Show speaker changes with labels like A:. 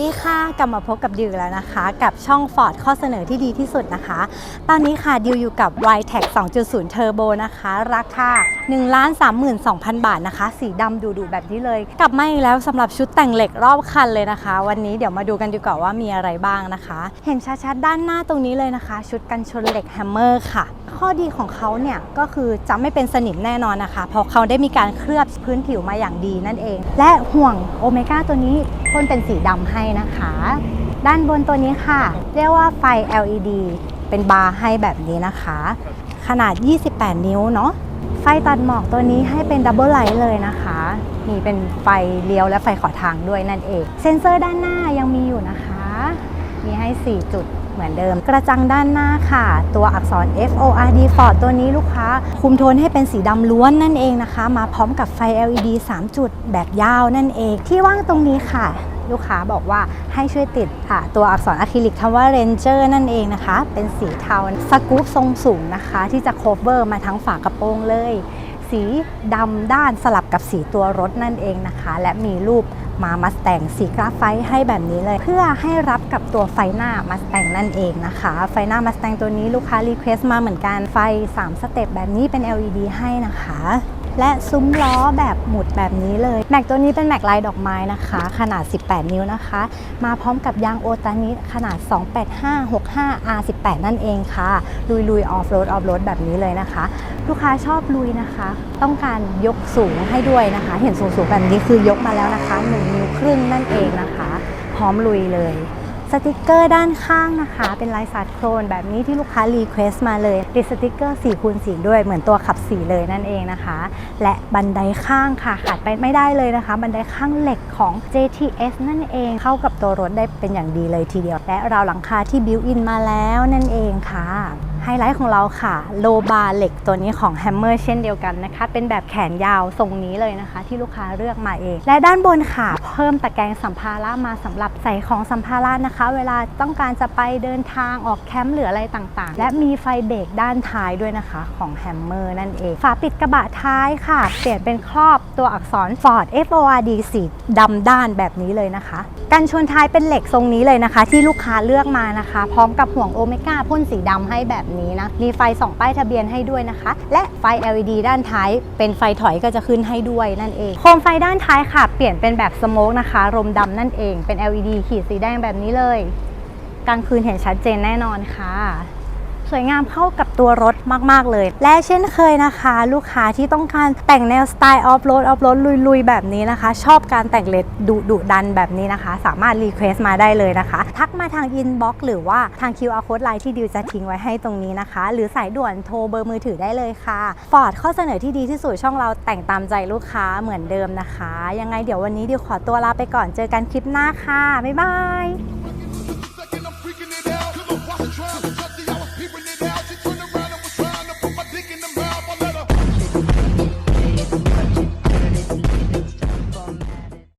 A: ดีค่ะ กลับมาพบกับดิวแล้วนะคะ กับช่อง Ford ข้อเสนอที่ดีที่สุดนะคะ ตอนนี้ค่ะดิวอยู่กับ y t e c 2.0 Turbo นะคะ ราคา 1 3 2 0 0 0 บาทนะคะ สีดำดูๆแบบนี้เลย กลับมาอีกแล้วสำหรับชุดแต่งเหล็กรอบคันเลยนะคะ วันนี้เดี๋ยวมาดูกันดีกว่าว่ามีอะไรบ้างนะคะ เห็นชัดๆด้านหน้าตรงนี้เลยนะคะ ชุดกันชนเหล็กแฮมเมอร์ค่ะ ข้อดีของเขาเนี่ยก็คือจะไม่เป็นสนิมแน่นอนนะคะเพราะเขาได้มีการเคลือบพื้นผิวมาอย่างดีนั่นเอง และห่วงโอเมก้าตัวนี้พ่นเป็นสีดำให้นะคะ ด้านบนตัวนี้ค่ะ เรียกว่าไฟ LED เป็นบาร์ให้แบบนี้นะคะ ขนาด 28 นิ้วเนาะไฟตัดหมอกตัวนี้ให้เป็นดับเบิลไลท์เลยนะคะ มีเป็นไฟเลี้ยวและไฟขอทางด้วยนั่นเอง เซ็นเซอร์ด้านหน้ายังมีอยู่นะคะ มีให้ 4 จุด เหมือนเดิม กระจังด้านหน้าค่ะ ตัวอักษร F O R D Ford ตัวนี้ลูกค้า คุมโทนให้เป็นสีดำล้วนนั่นเองนะคะ มาพร้อมกับไฟ LED 3 จุดแบบยาวนั่นเอง ที่ว่างตรงนี้ค่ะลูกค้าบอกว่าให้ช่วยติดอะตัวอักษรอะคริลิกคำว่า Ranger นั่นเองนะคะ เป็นสีเทาสกู๊ปทรงสูงนะคะ ที่จะ cover มาทั้งฝากระโปรงเลย สีดำด้านสลับกับสีตัวรถนั่นเองนะคะ และมีรูป มามาสแตงสีกราฟไฟให้แบบนี้เลย เพื่อให้รับกับตัวไฟหน้ามาสแตงนั่นเองนะคะ ไฟหน้ามาสแตงตัวนี้ลูกค้ารีเควสต์มาเหมือนกันไฟ 3 สเต็ปแบบนี้เป็น LED ให้นะคะ และซุ้มล้อแบบหมุดแบบนี้เลย แม็กตัวนี้เป็นแม็กลายดอกไม้นะคะ ขนาด 18 นิ้วนะคะ มาพร้อมกับยางโอตานิขนาด 28565 R18 นั่นเองค่ะ ลุยลุยออฟโรดออฟโรดแบบนี้เลยนะคะ ลูกค้าชอบลุยนะคะ ต้องการยกสูงให้ด้วยนะคะ เห็นสูงๆแบบนี้คือยกมาแล้วนะคะ1นิ้วครึ่งนั่นเองนะคะ พร้อมลุยเลย สติกเกอร์ด้านข้างนะคะ เป็นลายสัตว์โครนแบบนี้ที่ลูกค้ารีเควสต์มาเลยติดสติกเกอร์4คูณ4ด้วยเหมือนตัวขับสีเลยนั่นเองนะคะ และบันไดข้างค่ะขาดไปไม่ได้เลยนะคะ บันไดข้างเหล็กของ JTS นั่นเองเข้ากับตัวรถได้เป็นอย่างดีเลยทีเดียว และราวหลังคาที่บิวอินมาแล้วนั่นเองค่ะ ไฮไลท์ของเราค่ะ โลบาเหล็กตัวนี้ของ Hammer เช่นเดียวกันนะคะ เป็นแบบแขนยาวทรงนี้เลยนะคะ ที่ลูกค้าเลือกมาเอง และด้านบนค่ะ เพิ่มตะแกรงสัมภาระมาสำหรับใส่ของสัมภาระนะคะ เวลาต้องการจะไปเดินทางออกแคมป์หรืออะไรต่างๆ และมีไฟเบรกด้านท้ายด้วยนะคะ ของ Hammer นั่นเอง ฝาปิดกระบะท้ายค่ะ เปลี่ยนเป็นครอบตัวอักษร Ford F O R D สีดำด้านแบบนี้เลยนะคะกันชนท้ายเป็นเหล็กทรงนี้เลยนะคะ ที่ลูกค้าเลือกมานะคะ พร้อมกับห่วงโอเมก้าพ่นสีดำให้แบบนี้นะ มีไฟสองป้ายทะเบียนให้ด้วยนะคะ และไฟ LED ด้านท้าย เป็นไฟถอยก็จะขึ้นให้ด้วยนั่นเอง โคมไฟด้านท้ายค่ะ เปลี่ยนเป็นแบบสโมกนะคะ รมดำนั่นเอง เป็น LED ขีดสีแดงแบบนี้เลย กลางคืนเห็นชัดเจนแน่นอนค่ะ สวยงามเข้ากับตัวรถมาก ๆ เลย และเช่นเคยนะคะ ลูกค้าที่ต้องการแต่งแนวสไตล์ออฟโรดออฟโรดลุย ๆ แบบนี้นะคะ ชอบการแต่งเลดดุดุดันแบบนี้นะคะ สามารถรีเควสต์มาได้เลยนะคะ ทักมาทางอินบ็อกซ์หรือว่าทาง QR code ไลน์ที่ดิวจะทิ้งไว้ให้ตรงนี้นะคะ หรือสายด่วนโทรเบอร์มือถือได้เลยค่ะฟอร์ดข้อเสนอที่ดีที่สุดช่องเราแต่งตามใจลูกค้าเหมือนเดิมนะคะ ยังไงเดี๋ยววันนี้ดิวขอตัวลาไปก่อนเจอกันคลิปหน้าค่ะบ๊ายบาย